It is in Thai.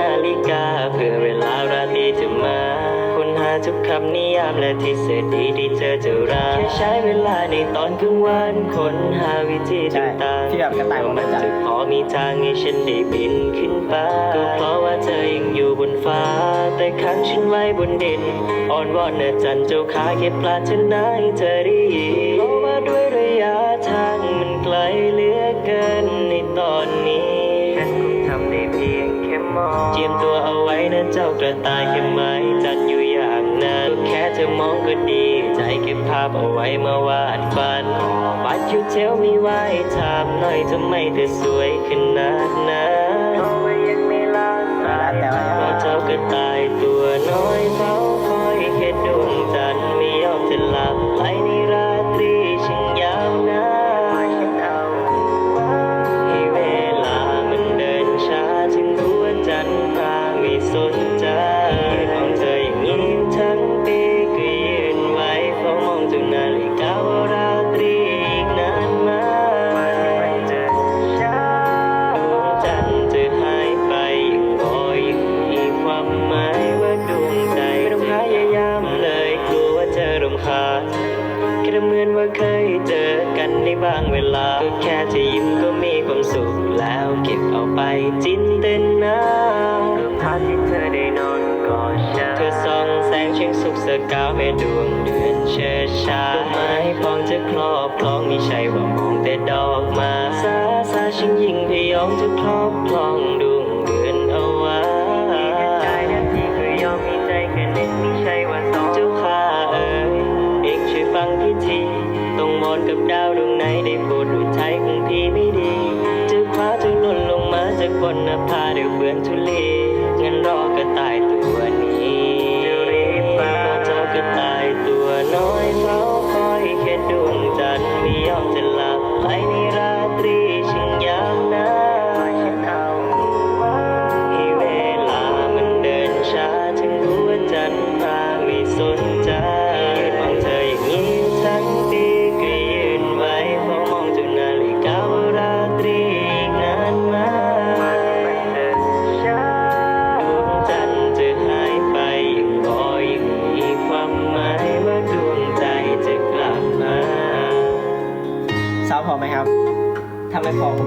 นาฬิกา เพื่อเวลาราตรีจะมาคุณหาทุกคำนิยามและที่เศษดีที่เจอจะรักแค่ใช้เวลาในตอนกลางวันค้นหาวิธีต่างๆที่แบบกระต่ายมันจะพอมีทางให้ฉันได้บินขึ้นไปก็เพราะว่าเธอยังอยู่บนฟ้า แต่ขังฉันไว้บนดิน อ่อนวอนเนจันเจ้าขาเข็ดปลาชนะให้เธอได้ยิน เจียมตัวเอาไว้นะเจ้ากระต่ายแค่ไม้จันอยู่อย่างนั้นก็แค่เธอมองก็ดี ใจเก็บภาพเอาไว้มาวาดฝัน But you tell me why ถามหน่อยทำไมเธอสวยขนาดนั้นเพราะว่ายังไม่ลาสายแต่ว่า ว่าจะรำคาญแค่เหมือนว่าเคยเจอกันในบางเวลาก็แค่จะยิ้มก็มีความสุขแล้วเก็บเอาไปจินตนารูปภาพที่เธอได้นอนกอดฉันเธอส่องแสงเชียงสุขสกาวแม่ดวงเดือนเชิดชายดอกไม้พร้อมจะครอบครองไม่ใช่ว่ามองแต่ดอกไมาสาสาฉันยิ่งพยายามจะครอบครองดวงเดื ต้อง ไหมครับ ถ้าไม่พอผม